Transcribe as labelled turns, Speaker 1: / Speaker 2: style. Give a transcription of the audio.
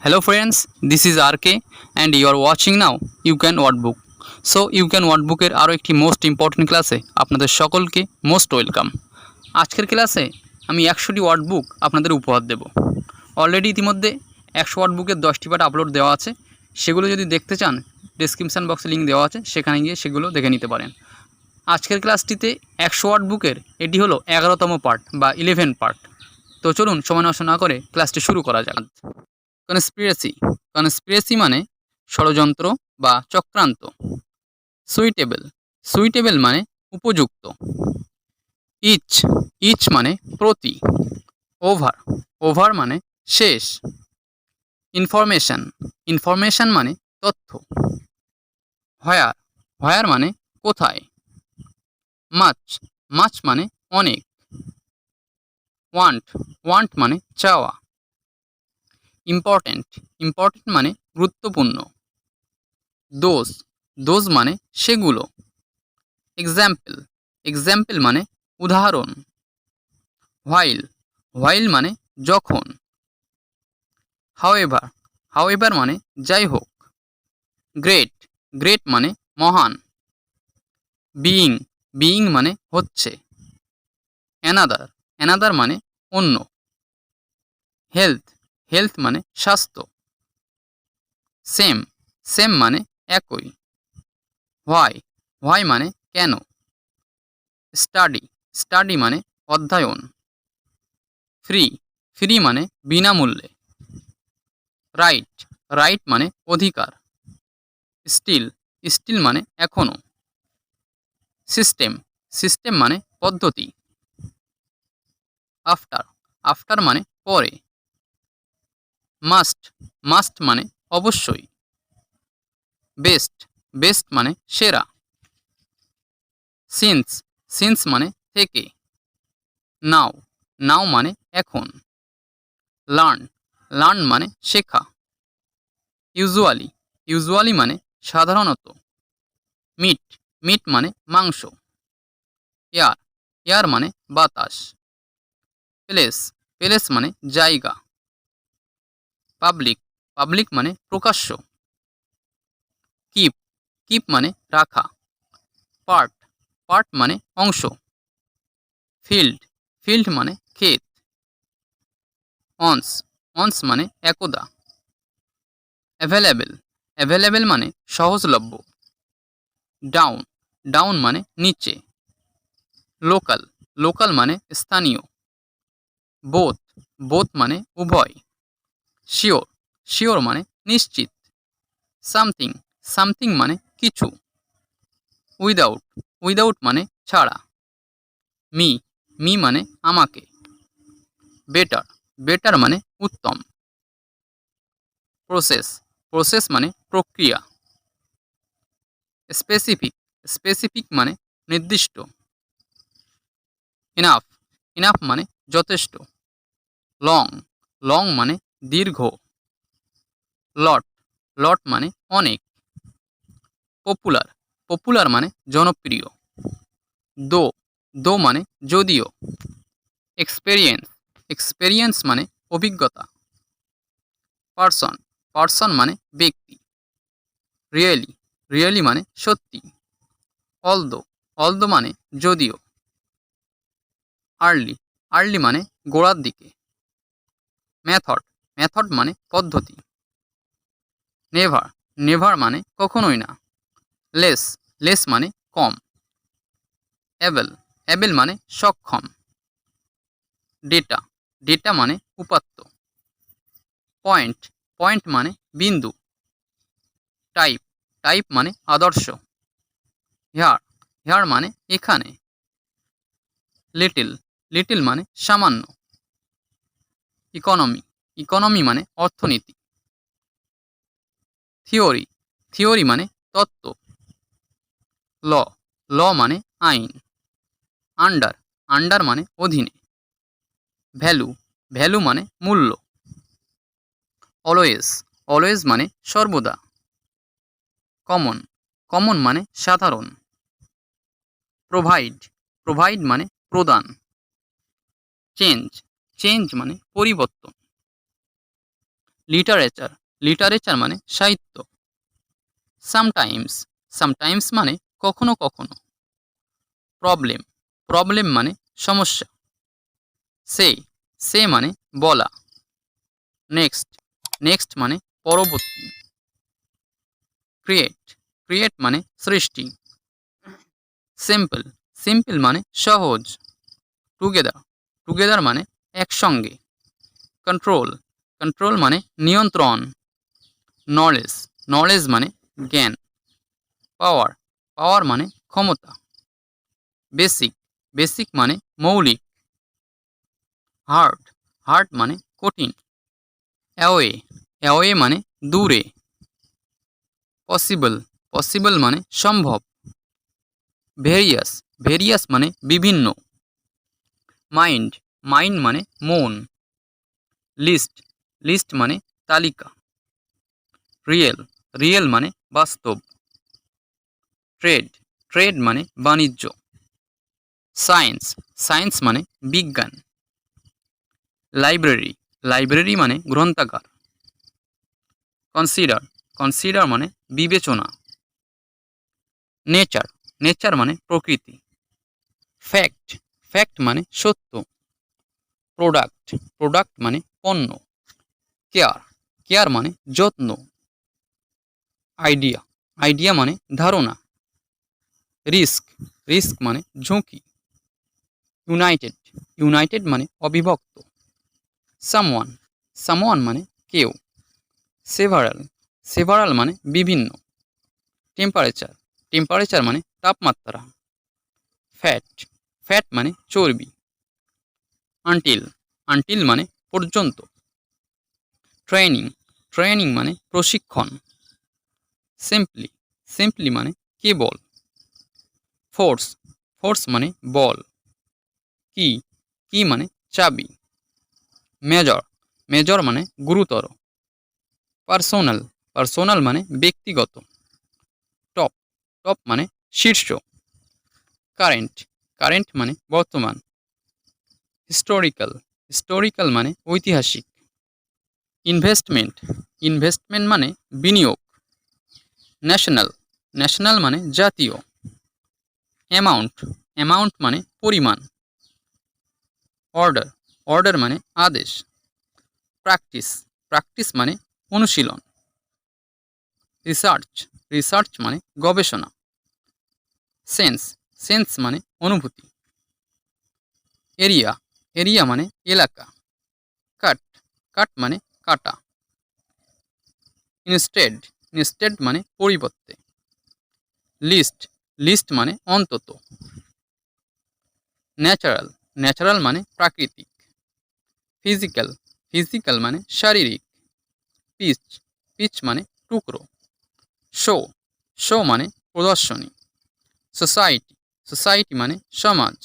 Speaker 1: Hello friends, this is RK and you are watching now You Can Wordbook. So you can ওয়ার্ডবুকের আরও একটি most important ক্লাসে আপনাদের সকলকে most welcome আজকের ক্লাসে আমি একশোটি ওয়ার্ডবুক আপনাদের উপহার দেব। অলরেডি ইতিমধ্যে একশো ওয়ার্ডবুকের দশটি পার্ট আপলোড দেওয়া আছে। সেগুলো যদি দেখতে চান ডিসক্রিপশান বক্সে লিঙ্ক দেওয়া আছে সেখানে গিয়ে সেগুলো দেখে নিতে পারেন। আজকের ক্লাসটিতে একশো ওয়ার্ডবুকের এটি হলো এগারোতম পার্ট বা ইলেভেন পার্ট তো চলুন সময় নষ্ট না করে ক্লাসটি শুরু করা যাক। কনস্পিরেসি কনস্পিরেসি মানে ষড়যন্ত্র বা চক্রান্ত। সুইটেবল সুইটেবল মানে উপযুক্ত। ইচ ইচ মানে প্রতি। ওভার ওভার মানে শেষ। ইনফরমেশন ইনফরমেশন মানে তথ্য। হয়ার হয়ার মানে কোথায়। মাছ মাছ মানে অনেক। ওয়ান্ট ওয়ান্ট মানে চাওয়া। ইম্পর্ট্যান্ট ইম্পর্ট্যান্ট মানে গুরুত্বপূর্ণ। দোজ দোজ মানে সেগুলো। এক্সাম্পল এক্সাম্পল মানে উদাহরণ। হোয়াইল হোয়াইল মানে যখন। হাওয়েভার হাওয়েভার মানে যাই হোক গ্রেট গ্রেট মানে মহান। বিইং বিইং মানে হচ্ছে। অ্যানাদার অ্যানাদার মানে অন্য। হেলথ হেলথ মানে স্বাস্থ্য। সেম সেম মানে একই। হোয়াই হোয়াই মানে কেন? স্টাডি স্টাডি মানে অধ্যয়ন। ফ্রি ফ্রি মানে বিনামূল্যে। রাইট রাইট মানে অধিকার। স্টিল স্টিল মানে এখনও সিস্টেম সিস্টেম মানে পদ্ধতি। আফটার আফটার মানে পরে। মাস্ট মাস্ট মানে অবশ্যই। বেস্ট বেস্ট মানে সেরা। সিন্স সিন্স মানে থেকে। নাও নাও মানে এখন। লার্ন লার্ন মানে শেখা। ইউজুয়ালি ইউজুয়ালি মানে সাধারণত। মিট মিট মানে মাংস। এয়ার এয়ার মানে বাতাস। প্লেস প্লেস মানে জায়গা। পাবলিক পাবলিক মানে প্রকাশ্য। কিপ কিপ মানে রাখা। পার্ট পার্ট মানে অংশ। ফিল্ড ফিল্ড মানে ক্ষেত। অনস অনস মানে একদা। অ্যাভেলেবেল অ্যাভেলেবেল মানে সহজলভ্য। ডাউন ডাউন মানে নিচে। লোকাল লোকাল মানে স্থানীয়। বোথ বোথ মানে উভয়। শিওর শিওর মানে নিশ্চিত। সামথিং সামথিং মানে কিছু। উইদাউট উইদাউট মানে ছাড়া। মি মি মানে আমাকে। বেটার বেটার মানে উত্তম। প্রসেস প্রসেস মানে প্রক্রিয়া। স্পেসিফিক স্পেসিফিক মানে নির্দিষ্ট। ইনাফ ইনাফ মানে যথেষ্ট। লং লং মানে দীর্ঘ। লট। লট মানে অনেক। পপুলার। পপুলার মানে জনপ্রিয়। দো। দো মানে যদিও। এক্সপেরিয়েন্স। এক্সপেরিয়েন্স মানে অভিজ্ঞতা। পার্সন। পার্সন মানে ব্যক্তি। রিয়েলি। রিয়েলি মানে সত্যি। অলদো। অলদো মানে যদিও। আর্লি। আর্লি মানে গোড়ার দিকে। মেথড। মেথড মানে পদ্ধতি। নেভার নেভার মানে কখনোই না। লেস লেস মানে কম। অ্যাবেল অ্যাবেল মানে সক্ষম। ডেটা ডেটা মানে উপাত্ত। পয়েন্ট পয়েন্ট মানে বিন্দু। টাইপ টাইপ মানে আদর্শ। হেয়ার হেয়ার মানে এখানে। লিটিল লিটিল মানে সামান্য। ইকোনমি ইকোনমি মানে অর্থনীতি। থিওরি থিওরি মানে তত্ত্ব। ল ল মানে আইন। আন্ডার আন্ডার মানে অধীনে। ভ্যালু ভ্যালু মানে মূল্য। অলওয়েজ অলওয়েজ মানে সর্বদা। কমন কমন মানে সাধারণ। প্রোভাইড প্রোভাইড মানে প্রদান। চেঞ্জ চেঞ্জ মানে পরিবর্তন। লিটারেচার লিটারেচার মানে সাহিত্য। সামটাইমস সামটাইমস মানে কখনো কখনো। প্রবলেম প্রবলেম মানে সমস্যা। সে সে মানে বলা। নেক্সট নেক্সট মানে পরবর্তী। ক্রিয়েট ক্রিয়েট মানে সৃষ্টি। সিম্পল সিম্পল মানে সহজ। টুগেদার টুগেদার মানে একসঙ্গে। কন্ট্রোল কন্ট্রোল মানে নিয়ন্ত্রণ। নলেজ নলেজ মানে জ্ঞান। পাওয়ার পাওয়ার মানে ক্ষমতা। বেসিক বেসিক মানে মৌলিক। হার্ড হার্ড মানে কঠিন। অ্যাওয়ে অ্যাওয়ে মানে দূরে। পসিবল পসিবল মানে সম্ভব। ভেরিয়াস ভেরিয়াস মানে বিভিন্ন। মাইন্ড মাইন্ড মানে মন। লিস্ট লিস্ট মানে তালিকা। রিয়েল রিয়েল মানে বাস্তব। ট্রেড ট্রেড মানে বাণিজ্য। সায়েন্স সায়েন্স মানে বিজ্ঞান। লাইব্রেরি লাইব্রেরি মানে গ্রন্থাগার। কনসিডার কনসিডার মানে বিবেচনা। নেচার নেচার মানে প্রকৃতি। ফ্যাক্ট ফ্যাক্ট মানে সত্য। প্রোডাক্ট প্রোডাক্ট মানে পণ্য। কেয়ার কেয়ার মানে যত্ন। আইডিয়া আইডিয়া মানে ধারণা। রিস্ক রিস্ক মানে ঝুঁকি। ইউনাইটেড ইউনাইটেড মানে অবিভক্ত। সামওয়ান সামওয়ান মানে কেউ। সেভারাল সেভারাল মানে বিভিন্ন। টেম্পারেচার টেম্পারেচার মানে তাপমাত্রা। ফ্যাট ফ্যাট মানে চর্বি। আনটিল আনটিল মানে পর্যন্ত। ট্রেনিং ট্রেনিং মানে প্রশিক্ষণ। সিম্পলি সিম্পলি মানে কেবল ফোর্স ফোর্স মানে বল। কি কি মানে চাবি। মেজর মেজর মানে গুরুতর। পার্সোনাল পার্সোনাল মানে ব্যক্তিগত। টপ টপ মানে শীর্ষ। কারেন্ট কারেন্ট মানে বর্তমান। হিস্টোরিক্যাল হিস্টোরিক্যাল মানে ঐতিহাসিক। ইনভেস্টমেন্ট ইনভেস্টমেন্ট মানে বিনিয়োগ ন্যাশনাল ন্যাশনাল মানে জাতীয় অ্যামাউন্ট অ্যামাউন্ট মানে পরিমাণ অর্ডার অর্ডার মানে আদেশ প্র্যাকটিস প্র্যাকটিস মানে অনুশীলন রিসার্চ রিসার্চ মানে গবেষণা সেন্স সেন্স মানে অনুভূতি এরিয়া এরিয়া মানে এলাকা কাট কাট মানে কাটা। ইনস্টেড ইনস্টেড মানে পরিবর্তে। লিস্ট লিস্ট মানে অন্তত। ন্যাচারাল ন্যাচারাল মানে প্রাকৃতিক। ফিজিক্যাল ফিজিক্যাল মানে শারীরিক। পিচ পিচ মানে টুকরো। শো শো মানে প্রদর্শনী। সোসাইটি সোসাইটি মানে সমাজ।